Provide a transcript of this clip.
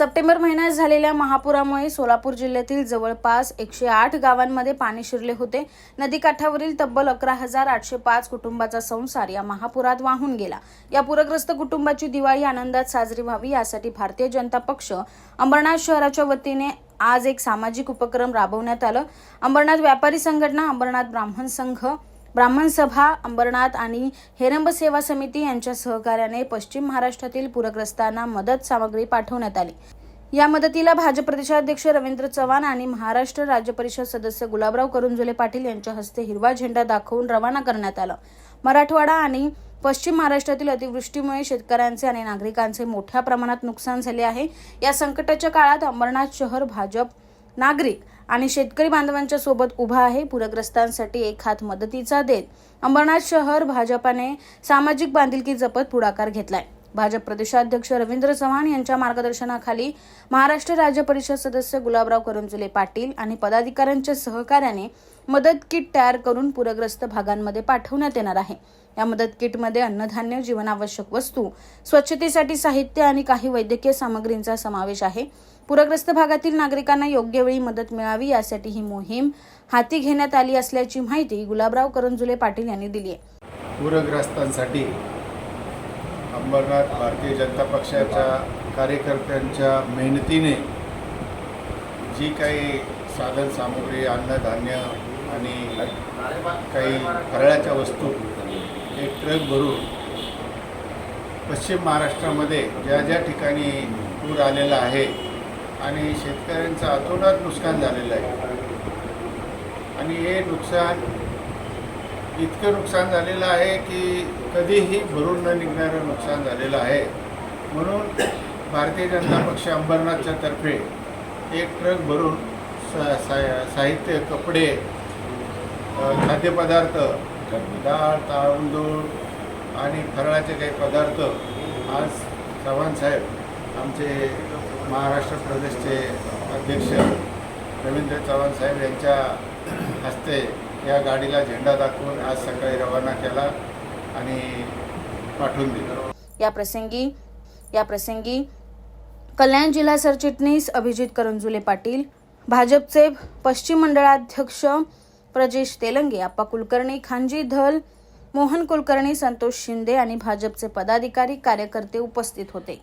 September महिन्यात झालेल्या महापुरामुळे सोलापूर जिल्ह्यातील जवळपास एकशे आठ गावांमध्ये पाणी शिरले होते. नदीकाठावरील तब्बल अकरा हजार आठशे पाच कुटुंबाचा संसार या महापुरात वाहून गेला. या पूरग्रस्त कुटुंबाची दिवाळी आनंदात साजरी व्हावी यासाठी भारतीय जनता पक्ष अंबरनाथ शहराच्या वतीने आज एक सामाजिक उपक्रम राबवण्यात आलं. अंबरनाथ व्यापारी संघटना अंबरनाथ ब्राह्मण संघ ब्राह्मण सभा अंबरनाथ आणि हेरंब सेवा समिती यांच्या सहकार्याने पश्चिम महाराष्ट्रातील पूरग्रस्तांना मदत सामग्री पाठवण्यात आली. या मदतीला भाजप प्रदेशाध्यक्ष रवींद्र चव्हाण आणि महाराष्ट्र राज्य परिषद सदस्य गुलाबराव करुंजुले पाटील यांच्या हस्ते हिरवा झेंडा दाखवून रवाना करण्यात आलं. मराठवाडा आणि पश्चिम महाराष्ट्रातील अतिवृष्टीमुळे शेतकऱ्यांचे आणि नागरिकांचे मोठ्या प्रमाणात नुकसान झाले आहे. या संकटाच्या काळात अंबरनाथ शहर भाजप नागरिक आणि शेतकरी बांधवांच्या सोबत उभा आहे. पूरग्रस्तांसाठी एक हात मदतीचा देत अंबरनाथ शहर भाजपाने सामाजिक बांधिलकी जपत पुढाकार घेतलाय. भाजप प्रदेशाध्यक्ष रवींद्र चव्हाण यांच्या मार्गदर्शनाखाली महाराष्ट्र राज्य परिषद सदस्य गुलाबराव करंजुले पाटील आणि पदाधिकाऱ्यांच्या सहकार्याने मदत किट तयार करून पूरग्रस्त भागांमध्ये पाठवण्यात येणार आहे. या मदत किटमध्ये अन्नधान्य जीवनावश्यक वस्तू स्वच्छतेसाठी साहित्य आणि काही वैद्यकीय सामग्रींचा समावेश आहे. पूरग्रस्त भागातील नागरिकांना योग्य वेळी मदत मिळावी यासाठी ही मोहीम हाती घेण्यात आली असल्याची माहिती गुलाबराव करंजुले पाटील यांनी दिली आहे. पूरग्रस्तांसाठी अंबरनाथ भारतीय जनता पक्षाच्या कार्यकर्त्यांच्या मेहनतीने जी काही साधन सामुग्री अन्नधान्य आणि काही फराळाच्या वस्तू एक ट्रक भरून पश्चिम महाराष्ट्रामध्ये ज्या ज्या ठिकाणी पूर आलेला आहे आणि शेतकऱ्यांचं अतोनात नुकसान झालेलं आहे. आणि हे नुकसान इतकं नुकसान झालेलं आहे की कधीही भरून न निघणारं नुकसान झालेलं आहे. म्हणून भारतीय जनता पक्ष अंबरनाथच्या तर्फे एक ट्रक भरून सा सा- साहित्य कपडे खाद्यपदार्थ डाळ तांदूळ आणि फराळाचे काही पदार्थ आज चव्हाण साहेब आमचे महाराष्ट्र प्रदेशचे अध्यक्ष रवींद्र चव्हाण साहेब यांच्या हस्ते या गाडीला झेंडा दाखवून आज सकाळी रवाना केला आणि पाठवून दिला. या प्रसंगी या प्रसंगी कल्याण जिल्हा सरचिटणीस अभिजित करंजुले पाटील भाजपचे पश्चिम मंडळाध्यक्ष प्रजेश तेलंगे आप्पा कुलकर्णी खानजी धल मोहन कुलकर्णी संतोष शिंदे आणि भाजपचे पदाधिकारी कार्यकर्ते उपस्थित होते.